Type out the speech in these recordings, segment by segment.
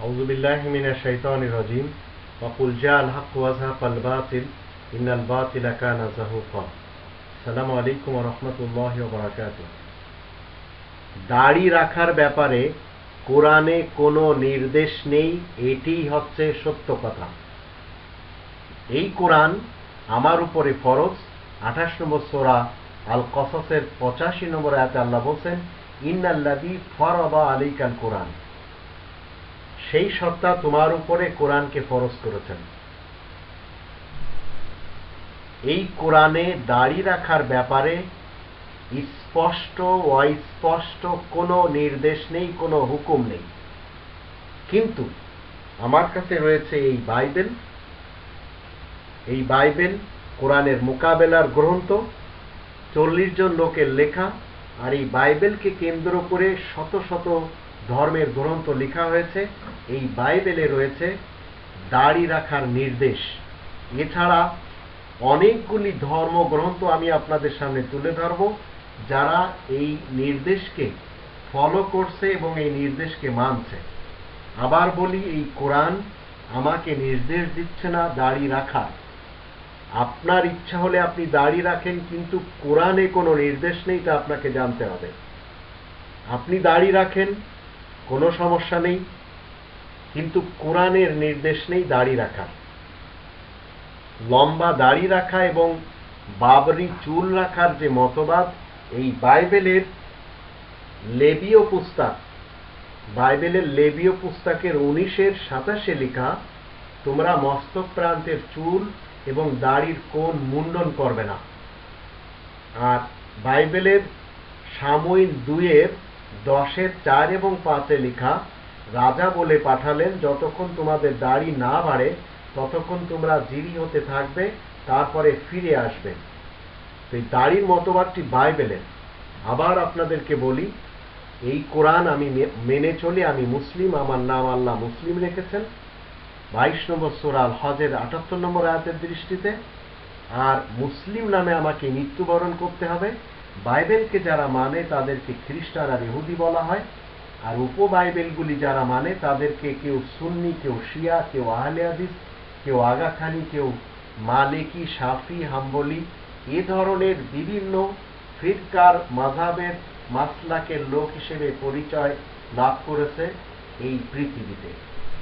أعوذ بالله من الشيطان الرجيم وقل جاء الحق وزهق الباطل إن الباطل كان زهوقا السلام عليكم ورحمة الله وبركاته দাড়ি রাখার ব্যাপারে কোরআনে কোনো নির্দেশ নেই এটিই হচ্ছে সত্য কথা এই কোরআন আমার উপরে ফরজ আঠাশ নম্বর সোরা আল কসসের পঁচাশি নম্বর আয়াতে আল্লাহ বলছেন ইন্নাল্লাদি ফরবা আলিকাল কোরআন সেই সত্তা তোমার উপরে কোরআনকে ফরজ করেছেন। এই কোরআনে দাড়ি রাখার ব্যাপারে স্পষ্ট অস্পষ্ট কোনো নির্দেশ নেই, কোনো হুকুম নেই। কিন্তু আমার কাছে রয়েছে এই বাইবেল। এই বাইবেল কোরআনের মোকাবেলার গ্রন্থ, চল্লিশ জন লোকের লেখা, আর এই বাইবেলকে কেন্দ্র করে শত শত ধর্মের গ্রন্থ লেখা হয়েছে, এই বাইবেলে রয়েছে দাড়ি রাখার নির্দেশ। এছাড়া অনেকগুলি ধর্মগ্রন্থ আমি আপনাদের সামনে তুলে ধরব, যারা এই নির্দেশকে ফলো করছে এবং এই নির্দেশকে মানছে। আবার বলি, এই কোরআন আমাকে নির্দেশ দিচ্ছে না দাড়ি রাখার। আপনার ইচ্ছা হলে আপনি দাড়ি রাখেন, কিন্তু কোরআনে কোনো নির্দেশ নেই, তা আপনাকে জানতে হবে। আপনি দাড়ি রাখেন কোনো সমস্যা নেই, কিন্তু কোরআনের নির্দেশ নেই দাড়ি রাখার। লম্বা দাড়ি রাখা এবং বাবরি চুল রাখার যে মতবাদ, এই বাইবেলের লেবীয় পুস্তক বাইবেলের লেবীয় পুস্তকের উনিশের সাতাশে লেখা, তোমরা মস্তক প্রান্তের চুল এবং দাড়ির কোন মুন্ডন করবে না। আর বাইবেলের সাময়িক দুইয়ের দশের চার এবং পাঁচে লেখা, রাজা বলে পাঠালেন, যতক্ষণ তোমাদের দাড়ি না বাড়ে, ততক্ষণ তোমরা জিরি হতে থাকবে, তারপরে ফিরে আসবে। এই দাড়ির মতবাদটি বাইবেলের। আবার আপনাদেরকে বলি, এই কোরআন আমি মেনে চলি আমি মুসলিম, আমার নাম আল্লাহ মুসলিম রেখেছেন। বাইশ নম্বর সোরাল হজের আটাত্তর নম্বর আয়াতের দৃষ্টিতে, আর মুসলিম নামে আমাকে মৃত্যুবরণ করতে হবে। বাইবেলকে যারা মানে তাদেরকে খ্রিস্টান আর ইহুদি বলা হয়, আর উপ বাইবেলগুলি যারা মানে তাদেরকে কেউ সুন্নি, কেউ শিয়া, কেউ আহলে হাদিস, কেউ আগাখানি, কেউ মালিকি সাফি হাম্বলি, এ ধরনের বিভিন্ন ফিরকার মাঝাবের মাসলাকের লোক হিসেবে পরিচয় লাভ করেছে এই পৃথিবীতে।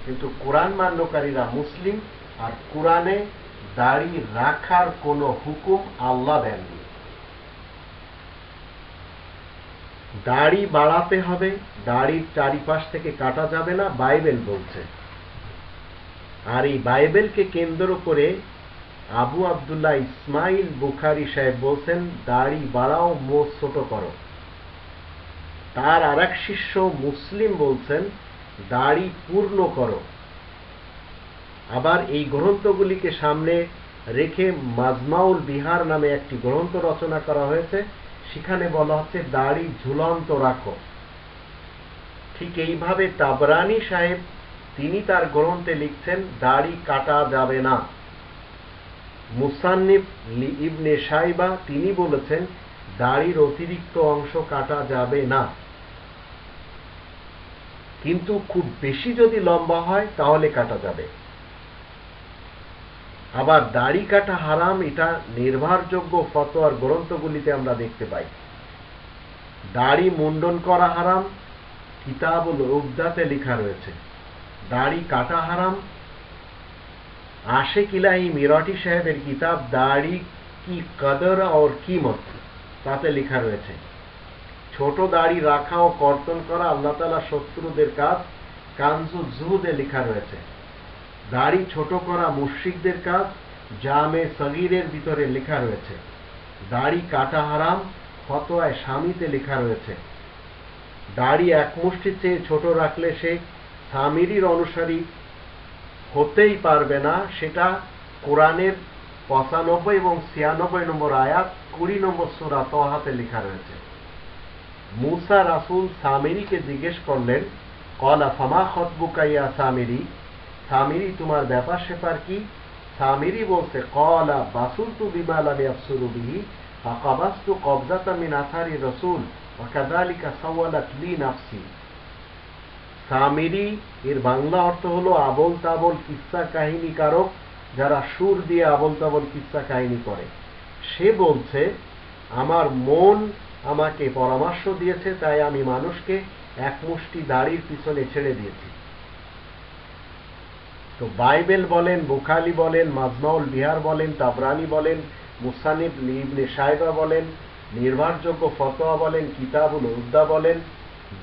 কিন্তু কোরআন মান্যকারীরা মুসলিম, আর কোরআনে দাড়ি রাখার কোনো হুকুম আল্লাহ দেননি। দাড়ি বাড়াতে হবে দাড়ির চারিপাশ থেকে কাটা যাবে না, বাইবেল বলছে। আর এই বাইবেলকে কেন্দ্র করে আবু আবদুল্লাহ ইসমাইল বুখারি সাহেব বলছেন দাড়ি বাড়াও মোট ছোট করো। তার আর এক শিষ্য মুসলিম বলছেন দাড়ি পূর্ণ করো। আবার এই গ্রন্থগুলিকে সামনে রেখে মাজমাউল বিহার নামে একটি গ্রন্থ রচনা করা হয়েছে সেখানে বলা হচ্ছে, দাড়ি ঝুলন্ত রাখো। ঠিক এইভাবে তাবরানি সাহেব, তিনি তার গ্রন্থে লিখছেন, দাড়ি কাটা যাবে না। মুসান্নিফ ইবনে সাইবা তিনি বলেছেন, দাড়ির অতিরিক্ত অংশ কাটা যাবে না। কিন্তু খুব বেশি যদি লম্বা হয়, তাহলে কাটা যাবে। আবার দাড়ি কাটা হারাম, এটা নির্ভরযোগ্য ফতোয়ার গ্রন্থগুলিতে আমরা দেখতে পাই। দাড়ি মুন্ডন করা হারাম, কিতাবুল উবদাতে লেখা রয়েছে। দাড়ি কাটা হারাম আশে কিলাহি মিরাটি সাহেবের কিতাব দাড়ি কি কদর আর কিমত তাতে লেখা রয়েছে। ছোট দাড়ি রাখা ও কর্তন করা আল্লাহ তালা শত্রুদের কাজ কানজু জুহুদে লেখা রয়েছে। দাড়ি ছোট করা মুশ্রিকদের কাজ, জামে সগিরের ভিতরে লেখা রয়েছে। দাড়ি কাটা হারাম, ফতোয়ায় স্বামীতে লেখা রয়েছে। দাড়ি এক মুষ্টির চেয়ে ছোট রাখলে সে স্বামীর অনুসারী হতেই পারবে না, সেটা কোরআনের পঁচানব্বই এবং ছিয়ানব্বই নম্বর আয়াত, কুড়ি নম্বর সুরা তহাতে লেখা রয়েছে। মুসা রাসুল সামিরিকে জিজ্ঞেস করলেন, কলা ফামা খতবুকাইয়া সামিরি সামিরি তোমার ব্যাপার সেপার কি? সামিরি বলছে, কলা বাসুল তু বিমাল আমি আফসুরু বিহি, ফাকাবাস্তু কবজাতা মিন আথারি রসুল ওয়াকাযালিকা সাওয়ালাত লি নাফসি। সামিরি এর বাংলা অর্থ হলো আবল তাবল কিস্সা কাহিনী কারক, যারা সুর দিয়ে আবল তাবল কিস্সা কাহিনী করে। সে বলছে, আমার মন আমাকে পরামর্শ দিয়েছে, তাই আমি মানুষকে এক মুষ্টি দাড়ির পিছনে ছেড়ে দিয়েছি। তো বাইবেল বলেন বুখালি বলেন, মাজমাউল বিহার বলেন, তাবরানি বলেন মুসানিব ইবনে সাহেবা বলেন নির্ভরযোগ্য ফতোয়া বলেন, কিতাবুল উদ্দা বলেন,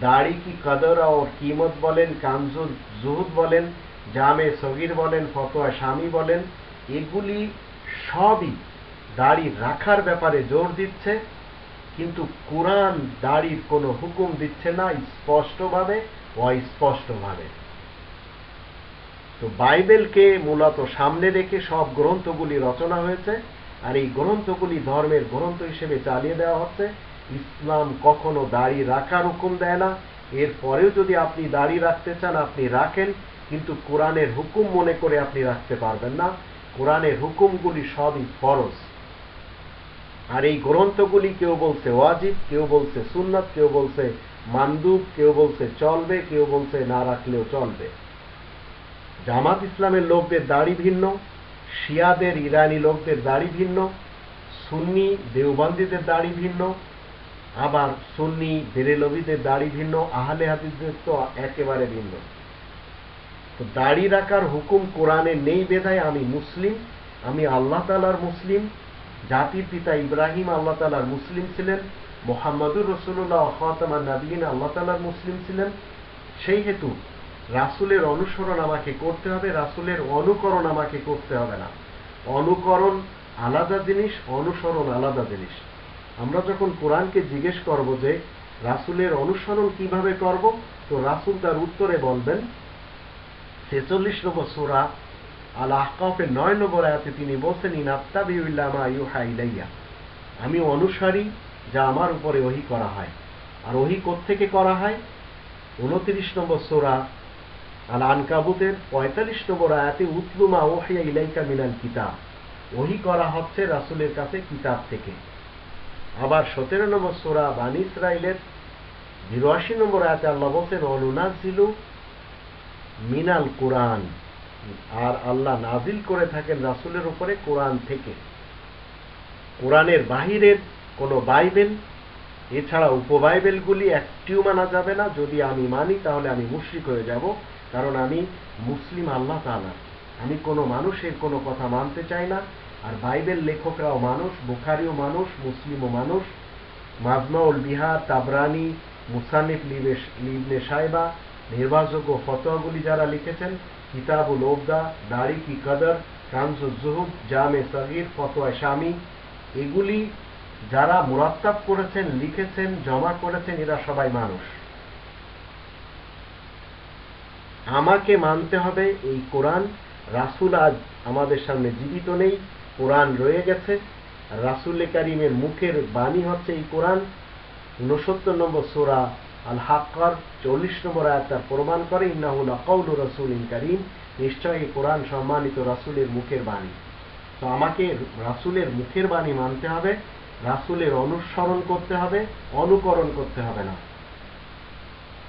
দাড়ি কি কদর ওর কিমত বলেন কামজুল জুহুদ বলেন, জামে সগির বলেন, ফতোয়া স্বামী বলেন, এগুলি সবই দাড়ি রাখার ব্যাপারে জোর দিচ্ছে, কিন্তু কোরআন দাড়ির কোনো হুকুম দিচ্ছে না স্পষ্টভাবে, অস্পষ্টভাবে। তো বাইবেলকে মূলত সামনে রেখে সব গ্রন্থগুলি রচনা হয়েছে, আর এই গ্রন্থগুলি ধর্মের গ্রন্থ হিসেবে চালিয়ে দেওয়া হচ্ছে। ইসলাম কখনো দাড়ি রাখার হুকুম দেয় না। এরপরেও যদি আপনি দাড়ি রাখতে চান, আপনি রাখেন, কিন্তু কোরআনের হুকুম মনে করে আপনি রাখতে পারবেন না। কোরআনের হুকুমগুলি সবই ফরজ। আর এই গ্রন্থগুলি কেউ বলছে ওয়াজিব, কেউ বলছে সুন্নত, কেউ বলছে মান্দুব, কেউ বলছে চলবে, কেউ বলছে না রাখলেও চলবে। জামাত ইসলামের লোকদের দাড়ি ভিন্ন, শিয়াদের ইরানি লোকদের দাড়ি ভিন্ন, সুন্নি দেওবন্দিদের দাড়ি ভিন্ন, আবার সুন্নি বেরেলবিদের দাড়ি ভিন্ন, আহলে হাদিসদের তো একেবারে ভিন্ন। তো দাড়ি রাখার হুকুম কোরআনে নেই বেদায় আমি মুসলিম, আমি আল্লাহ তালার মুসলিম, জাতির পিতা ইব্রাহিম আল্লাহ তালার মুসলিম ছিলেন, মোহাম্মদুর রসুল্লাহ খাতামা আল্লাহ তালার মুসলিম ছিলেন, সেই হেতু রাসুলের অনুসরণ আমাকে করতে হবে, রাসুলের অনুকরণ আমাকে করতে হবে না। অনুকরণ আলাদা জিনিস, অনুসরণ আলাদা জিনিস। আমরা যখন কোরআনকে জিজ্ঞেস করব যে, রাসুলের অনুসরণ কীভাবে করব, তো রাসুল তার উত্তরে বলবেন, ছেচল্লিশ নম্বর সোরা আল আহকাফের নয় নম্বর আয়াতে তিনি বলছেন ইনাত্তাবিউল্লামা ইউহা ইলাইয়া। আমি অনুসারী যা আমার উপরে ওহি করা হয়। আর ওহি থেকে করা হয়? উনত্রিশ নম্বর সোরা আল আনকাবুতের পঁয়তাল্লিশ নম্বর আয়াতে উতলুমা ওহিয়া ইলাইকা মিনাল কিতাব। ওহি করা হচ্ছে রাসুলের কাছে কিতাব থেকে। আবার সতেরো নম্বর সোরা বিরাশি নম্বর আয়াতে আল্লাহ বলছেন অনুনাজিলু মিনাল কোরআন। আর আল্লাহ নাজিল করে থাকেন রাসুলের উপরে কোরআন থেকে। কোরআনের বাহিরের কোনো বাইবেল, এছাড়া উপবাইবেলগুলি একটিও মানা যাবে না। যদি আমি মানি, তাহলে আমি মুশ্রিক হয়ে যাব। কারণ আমি মুসলিম আল্লাহ তালা আমি কোনো মানুষের কোনো কথা মানতে চাই না, আর বাইবেল লেখকরাও মানুষ, বুখারিও মানুষ, মুসলিমও মানুষ। মাজমাউল বিহার, তাবরানি মুসানিফ লিবনে সাহেবা নির্ভরযোগ্য ফতোয়াগুলি যারা লিখেছেন, কিতাবুল ওবদা, দাড়ি কি কদর কানসুল জুহুদ, জামে সগির ফতোয়া স্বামী এগুলি যারা মুরাত্তাব করেছেন, লিখেছেন, জমা করেছেন, এরা সবাই মানুষ। আমাকে মানতে হবে, এই কোরআন। রাসুল আজ আমাদের সামনে জীবিত নেই, কোরআন রয়ে গেছে। রাসুল কারিমের মুখের বাণী হচ্ছে এই কোরআন। উনসত্তর নম্বর সোরা আল হাক্কার চল্লিশ নম্বর আয়াত তার প্রমাণ করে ইন্নাহুল আকাউল রাসুল ইন করিম। নিশ্চয় এই কোরআন সম্মানিত রাসুলের মুখের বাণী। তো আমাকে রাসুলের মুখের বাণী মানতে হবে, রাসুলের অনুসরণ করতে হবে, অনুকরণ করতে হবে না।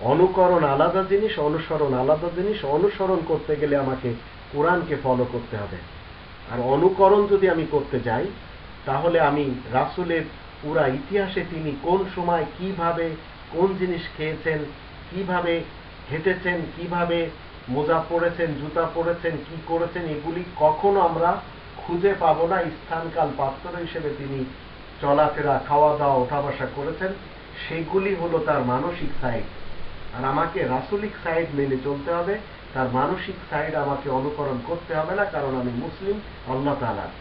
অনুকরণ আলাদা জিনিস, অনুসরণ আলাদা জিনিস, অনুসরণ করতে গেলে আমাকে কোরআনকে ফলো করতে হবে। আর অনুকরণ যদি আমি করতে যাই, তাহলে আমি রাসুলের পুরা ইতিহাসে তিনি কোন সময় কীভাবে কোন জিনিস খেয়েছেন, কীভাবে হেঁটেছেন, কীভাবে মোজা পরেছেন, জুতা পরেছেন, কি করেছেন, এগুলি কখনো আমরা খুঁজে পাবো না। স্থানকাল পাত্র হিসেবে তিনি চলাফেরা খাওয়া দাওয়া ওঠা বসা করেছেন। সেগুলি হলো তার মানসিক সাইড। আর আমাকে রাসুলিক সাইড মেনে চলতে হবে, তার মানসিক সাইড আমাকে অনুকরণ করতে হবে না, কারণ আমি মুসলিম, আল্লাহ তালার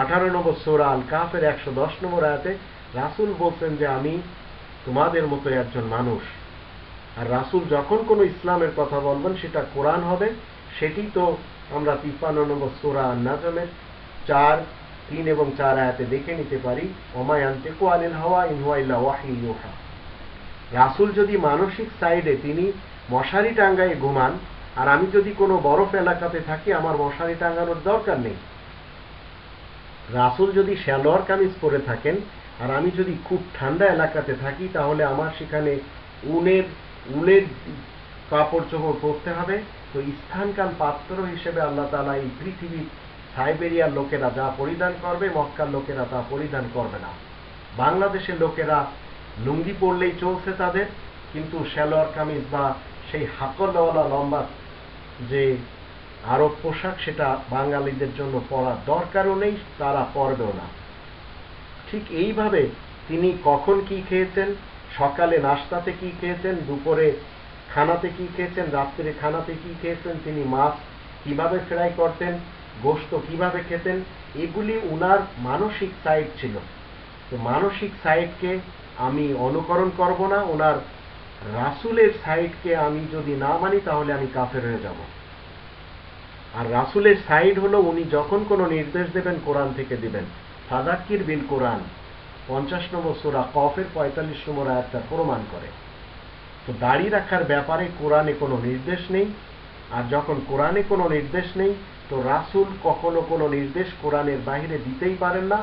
আঠারো নম্বর সোরা আল কাফের একশো দশ নম্বর আয়াতে রাসুল বলছেন যে আমি তোমাদের মতো একজন মানুষ। আর রাসুল যখন কোনো ইসলামের কথা বলবেন, সেটা কোরআন হবে। সেটি তো আমরা তিপ্পান্ন নম্বর সোরা নাজমের চার, তিন এবং চার আয়াতে দেখে নিতে পারি। ওমায়ান্তে কোয়ালিল হাওয়া ইনহুয়াইল্লা ওয়াহি ইউহা। রাসুল যদি মানসিক সাইডে তিনি মশারি টাঙ্গায় ঘুমান, আর আমি যদি কোনো বরফ এলাকাতে থাকি, আমার মশারি টাঙ্গানোর দরকার নেই। রাসুল যদি শ্যালোয়ার কামিজ পরে থাকেন, আর আমি যদি খুব ঠান্ডা এলাকাতে থাকি, তাহলে আমার সেখানে উনের, উলের কাপড় চোপড় পরতে হবে। তো স্থানকাল পাত্র হিসেবে আল্লাহ তালা এই পৃথিবীর সাইবেরিয়ার লোকেরা যা পরিধান করবে, মক্কার লোকেরা তা পরিধান করবে না। বাংলাদেশের লোকেরা লুঙ্গি পরলেই চলছে তাদের, কিন্তু সেলোয়ার কামিজ বা সেই হাকলওয়ালা লম্বা যে আরব পোশাক সেটা বাঙালিদের জন্য পরার দরকারও নেই, তারা পরবেও না। ঠিক এইভাবে তিনি কখন কি খেয়েছেন, সকালে নাস্তাতে কি খেয়েছেন, দুপুরে খানাতে কি খেয়েছেন রাত্রে খানাতে কি খেয়েছেন, তিনি মাছ কীভাবে ফ্রাই করতেন, গোস্ত কীভাবে খেতেন, এগুলি উনার মানসিক সাইড ছিল। তো মানসিক সাইডকে আমি অনুকরণ করব না, ওনার রাসুলের সাইডকে আমি যদি না মানি, তাহলে আমি কাফের হয়ে যাব। আর রাসুলের সাইড হলো, উনি যখন কোনো নির্দেশ দেবেন, কোরআন থেকে দিবেন। ফাজাক্কির বিল কোরআন, পঞ্চাশ নম্বর সোরা কফের পঁয়তাল্লিশ নম্বর আয়াতটা প্রমাণ করে। তো দাড়ি রাখার ব্যাপারে কোরআনে কোনো নির্দেশ নেই, আর যখন কোরআনে কোনো নির্দেশ নেই, তো রাসুল কখনো কোনো নির্দেশ কোরআনের বাহিরে দিতেই পারেন না।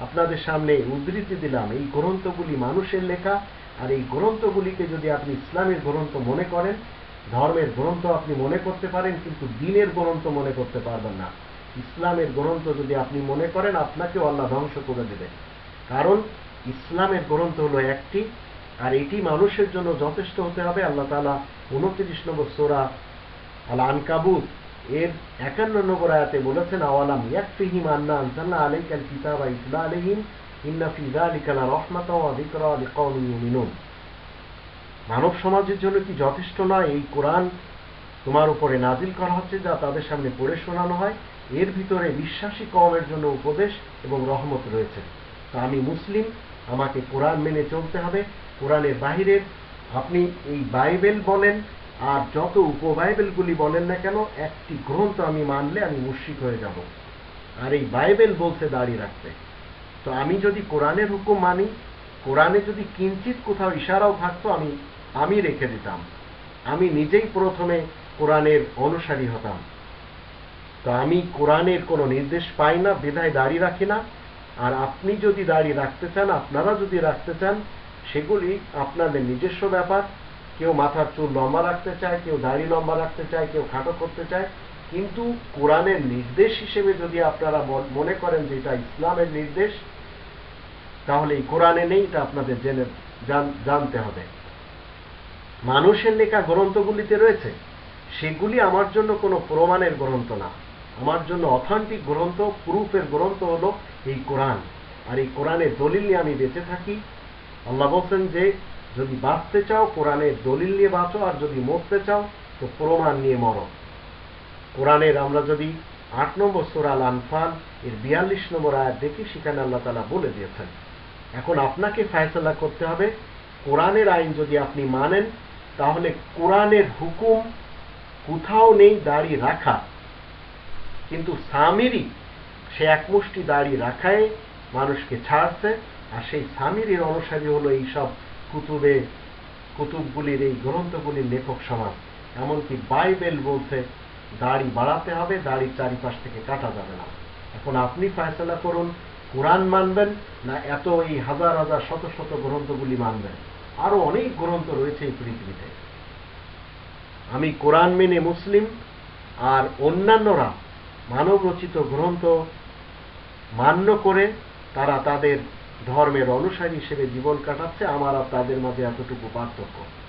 আপনাদের সামনে উদ্ধৃতি দিলাম এই গ্রন্থগুলি মানুষের লেখা, আর এই গ্রন্থগুলিকে যদি আপনি ইসলামের গ্রন্থ মনে করেন, ধর্মের গ্রন্থ আপনি মনে করতে পারেন, কিন্তু দিনের গ্রন্থ মনে করতে পারবেন না। ইসলামের গ্রন্থ যদি আপনি মনে করেন আপনাকে আল্লাহ ধ্বংস করে দেবে। কারণ ইসলামের গ্রন্থ হলো একটি, আর এটি মানুষের জন্য যথেষ্ট হতে হবে। আল্লাহ তালা উনত্রিশ নম্বর সোরা আল আনকাবুত এর একান্ন নম্বর আয়াতে বলেছেন, আওয়ালাম ইয়াকফিহিম আন্না আনসাল্লাহ আলাইকাল কিতাবা ইতলা আলাইহিম, ইন্না ফি যালিকা লা রাহমাতাও ওয়া যিকরা লিকাওমিন মানব সমাজের জন্য কি যথেষ্ট নয় এই কোরআন তোমার উপরে নাজিল করা হচ্ছে যা তাদের সামনে পড়ে শোনানো হয়। এর ভিতরে বিশ্বাসী কওমের জন্য উপদেশ এবং রহমত রয়েছে। তা আমি মুসলিম, আমাকে কোরআন মেনে চলতে হবে। কোরআনের বাহিরের আপনি এই বাইবেল বলেন আর যত উপবাইবেলগুলি বলেন না কেন, একটি গ্রন্থ আমি মানলে আমি মুশরিক হয়ে যাব। আর এই বাইবেল বলছে দাঁড়িয়ে রাখতে। তো আমি যদি কোরআনের হুকুম মানি, কোরআনে যদি কিঞ্চিত কোথাও ইশারাও থাকতো, আমি আমি রেখে দিতাম। আমি নিজেই প্রথমে কোরআনের অনুসারী হতাম। তো আমি কোরআনের কোনো নির্দেশ পাই না, বিধায় দাড়ি রাখি না। আর আপনি যদি দাড়ি রাখতে চান, আপনারা যদি রাখতে চান, সেগুলি আপনাদের নিজস্ব ব্যাপার। কেউ মাথার চুল লম্বা রাখতে চায়, কেউ দাড়ি লম্বা রাখতে চায়, কেউ খাটো করতে চায়। কিন্তু কোরআনের নির্দেশ হিসেবে যদি আপনারা মনে করেন যে এটা ইসলামের নির্দেশ, তাহলে এই কোরআনে নেই, এটা আপনাদের জেনে জানতে হবে। মানুষের লেখা গ্রন্থগুলিতে রয়েছে, সেগুলি আমার জন্য কোনো প্রমাণের গ্রন্থ না। আমার জন্য অথেন্টিক গ্রন্থ, প্রুফের গ্রন্থ হলো এই কোরআন। আর এই কোরআনের দলিল নিয়ে আমি বেঁচে থাকি। আল্লাহ বলছেন যে যদি বাঁচতে চাও, কোরআনের দলিল নিয়ে বাঁচো, আর যদি মরতে চাও, তো প্রমাণ নিয়ে মরো। কোরআনের আমরা যদি আট নম্বর সোরাল আনফাল এর বিয়াল্লিশ নম্বর আয়াত দেখি, সেখানে আল্লাহ তালা বলে দিয়েছেন এখন আপনাকে ফায়সলা করতে হবে, কোরআনের আইন যদি আপনি মানেন, তাহলে কোরআনের হুকুম কোথাও নেই দাড়ি রাখা। কিন্তু স্বামীরই, সে একমুষ্টি দাড়ি রাখায় মানুষকে ছাড়ছে, আর সেই স্বামীর অনুসারী হলো এইসব কুতুবে, কুতুবগুলির এই গ্রন্থগুলির লেখক সমাজ। এমনকি বাইবেল বলছে, দাড়ি বাড়াতে হবে, দাড়ির চারিপাশ থেকে কাটা যাবে না। এখন আপনি ফয়সলা করুন, কোরআন মানবেন না এত এই হাজার হাজার, শত শত গ্রন্থগুলি মানবেন? আরও অনেক গ্রন্থ রয়েছে এই পৃথিবীতে। আমি কোরআন মেনে মুসলিম, আর অন্যান্যরা মানব রচিত গ্রন্থ মান্য করে তারা তাদের ধর্মের অনুসারী হিসেবে জীবন কাটাচ্ছে আমার আর তাদের মাঝে এতটুকু পার্থক্য।